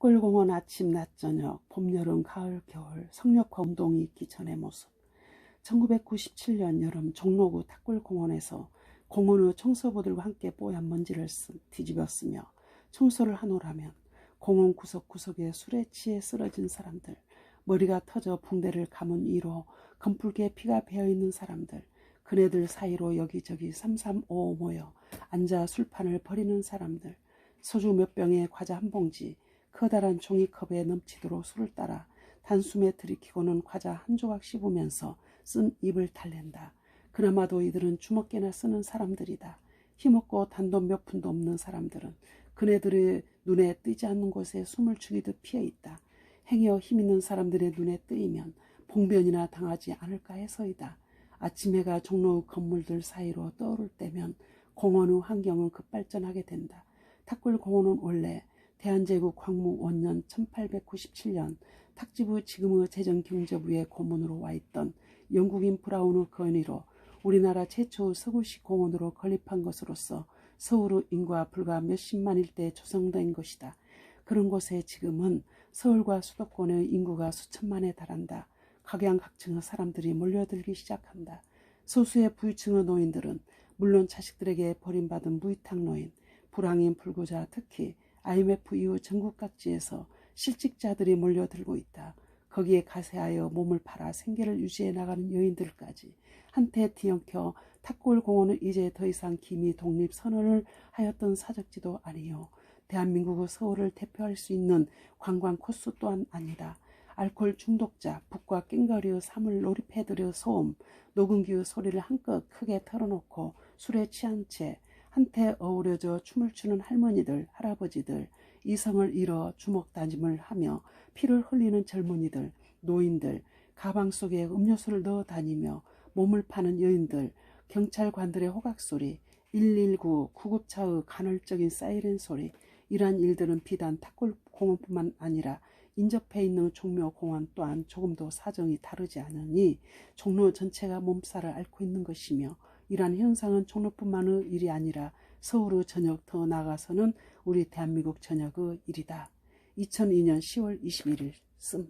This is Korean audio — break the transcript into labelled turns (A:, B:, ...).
A: 탁골공원 아침 낮 저녁 봄 여름 가을 겨울 성역화 운동이 있기 전의 모습. 1997년 여름 종로구 탁골공원에서 공원의 청소부들과 함께 뽀얀 먼지를 쓰- 뒤집었으며 청소를 하노라면 공원 구석구석에 술에 취해 쓰러진 사람들 머리가 터져 붕대를 감은 이로 검붉게 피가 배어있는 사람들 그네들 사이로 여기저기 삼삼오오 모여 앉아 술판을 벌이는 사람들 소주 몇 병에 과자 한 봉지 커다란 종이컵에 넘치도록 술을 따라 단숨에 들이키고는 과자 한 조각 씹으면서 쓴 입을 달랜다. 그나마도 이들은 주먹개나 쓰는 사람들이다. 힘없고 단돈 몇 푼도 없는 사람들은 그네들의 눈에 띄지 않는 곳에 숨을 죽이듯 피해 있다. 행여 힘 있는 사람들의 눈에 뜨이면 봉변이나 당하지 않을까 해서이다. 아침 해가 종로 건물들 사이로 떠오를 때면 공원의 환경은 급발전하게 된다. 탁굴공원은 원래 대한제국 광무 원년 1897년 탁지부 지금의 재정경제부의 고문으로 와 있던 영국인 브라운의 건의로 우리나라 최초의 서구식 공원으로 건립한 것으로서 서울의 인구가 불과 몇십만 일대에 조성된 것이다. 그런 곳에 지금은 서울과 수도권의 인구가 수천만에 달한다. 각양각층의 사람들이 몰려들기 시작한다. 소수의 부유층의 노인들은 물론 자식들에게 버림받은 무위탁 노인, 불황인 불구자 특히 IMF 이후 전국 각지에서 실직자들이 몰려들고 있다. 거기에 가세하여 몸을 팔아 생계를 유지해 나가는 여인들까지 한때 뒤엉켜 탁골공원은 이제 더 이상 기미 독립 선언을 하였던 사적지도 아니요. 대한민국의 서울을 대표할 수 있는 관광 코스 또한 아니다. 알코올 중독자, 북과 깽거리의 삶을 놀이패들의 소음, 녹음기의 소리를 한껏 크게 털어놓고 술에 취한 채 한때 어우러져 춤을 추는 할머니들, 할아버지들, 이성을 잃어 주먹 다짐을 하며 피를 흘리는 젊은이들, 노인들, 가방 속에 음료수를 넣어 다니며 몸을 파는 여인들, 경찰관들의 호각소리, 119, 구급차의 간헐적인 사이렌 소리, 이러한 일들은 비단 탁골공원뿐만 아니라 인접해 있는 종묘 공원 또한 조금도 사정이 다르지 않으니 종로 전체가 몸살을 앓고 있는 것이며 이러한 현상은 종로뿐만의 일이 아니라 서울의 전역 더 나아가서는 우리 대한민국 전역의 일이다. 2002년 10월 21일 씀